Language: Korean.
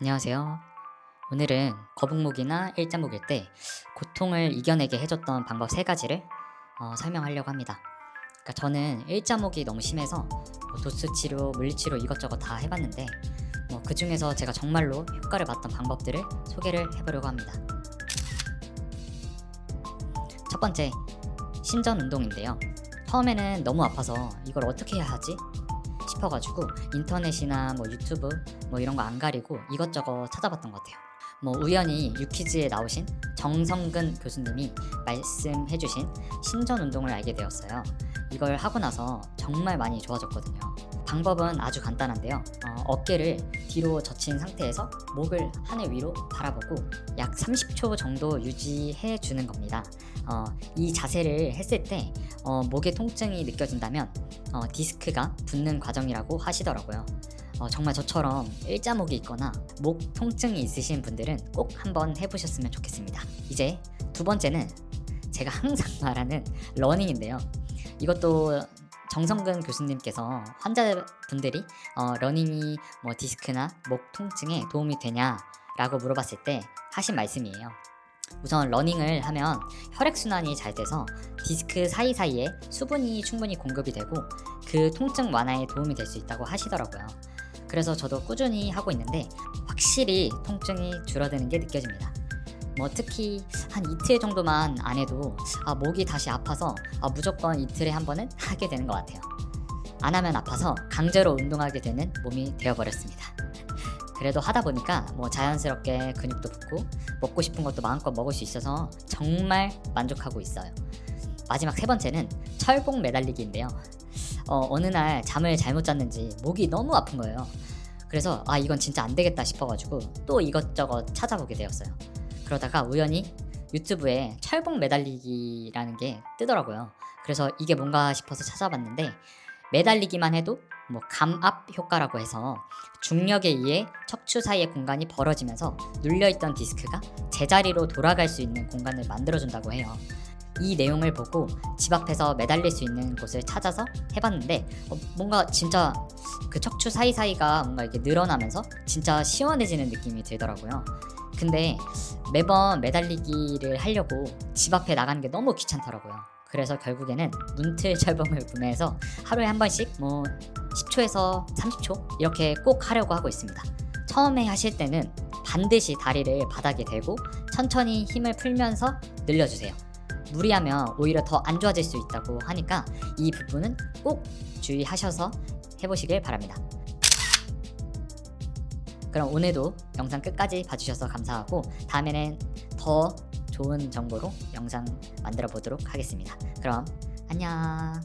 안녕하세요. 오늘은 거북목이나 일자목일 때 고통을 이겨내게 해줬던 방법 세 가지를 어, 설명하려고 합니다. 그러니까 저는 일자목이 너무 심해서 뭐 도수 치료, 물리 치료 이것저것 다 해봤는데 뭐 그 중에서 제가 정말로 효과를 봤던 방법들을 소개를 해보려고 합니다. 첫 번째 신전 운동인데요. 처음에는 너무 아파서 이걸 어떻게 해야 하지? 싶어가지고 인터넷이나 뭐 유튜브 뭐 이런 거 안 가리고 이것저것 찾아봤던 것 같아요. 뭐 우연히 유키즈에 나오신 정성근 교수님이 말씀해주신 신전 운동을 알게 되었어요. 이걸 하고 나서 정말 많이 좋아졌거든요. 방법은 아주 간단한데요. 어, 깨를 뒤로 젖힌 상태에서 목을 하늘 위로 바라보고 약 30초 정도 유지해 주는 겁니다. 어, 이 자세를 했을 때 어, 목의 통증이 느껴진다면 어, 디스크가 붙는 과정이라고 하시더라고요. 어, 정말 저처럼 일자목이 있거나 목 통증이 있으신 분들은 꼭 한번 해보셨으면 좋겠습니다. 이제 두 번째는 제가 항상 말하는 러닝인데요. 이것도 정성근 교수님께서 환자분들이 어, 러닝이 뭐 디스크나 목 통증에 도움이 되냐라고 물어봤을 때 하신 말씀이에요. 우선 러닝을 하면 혈액순환이 잘 돼서 디스크 사이사이에 수분이 충분히 공급이 되고 그 통증 완화에 도움이 될 수 있다고 하시더라고요. 그래서 저도 꾸준히 하고 있는데 확실히 통증이 줄어드는 게 느껴집니다. 뭐 특히 한 이틀 정도만 안 해도 아, 목이 다시 아파서 아, 무조건 이틀에 한 번은 하게 되는 것 같아요. 안 하면 아파서 강제로 운동하게 되는 몸이 되어버렸습니다. 그래도 하다 보니까 뭐 자연스럽게 근육도 붙고 먹고 싶은 것도 마음껏 먹을 수 있어서 정말 만족하고 있어요. 마지막 세 번째는 철봉 매달리기인데요. 어, 어느 날 잠을 잘못 잤는지 목이 너무 아픈 거예요. 그래서 아 이건 진짜 안 되겠다 싶어가지고 또 이것저것 찾아보게 되었어요. 그러다가 우연히 유튜브에 철봉 매달리기라는 게 뜨더라고요. 그래서 이게 뭔가 싶어서 찾아봤는데 매달리기만 해도 뭐 감압 효과라고 해서 중력에 의해 척추 사이의 공간이 벌어지면서 눌려있던 디스크가 제자리로 돌아갈 수 있는 공간을 만들어준다고 해요. 이 내용을 보고 집 앞에서 매달릴 수 있는 곳을 찾아서 해봤는데 어, 뭔가 진짜 그 척추 사이사이가 뭔가 이렇게 늘어나면서 진짜 시원해지는 느낌이 들더라고요. 근데 매번 매달리기를 하려고 집 앞에 나가는 게 너무 귀찮더라고요. 그래서 결국에는 문틀 철봉을 구매해서 하루에 한 번씩 뭐 10초에서 30초 이렇게 꼭 하려고 하고 있습니다. 처음에 하실 때는 반드시 다리를 바닥에 대고 천천히 힘을 풀면서 늘려주세요. 무리하면 오히려 더 안 좋아질 수 있다고 하니까 이 부분은 꼭 주의하셔서 해보시길 바랍니다. 그럼 오늘도 영상 끝까지 봐주셔서 감사하고 다음에는 더 좋은 정보로 영상 만들어 보도록 하겠습니다. 그럼 안녕.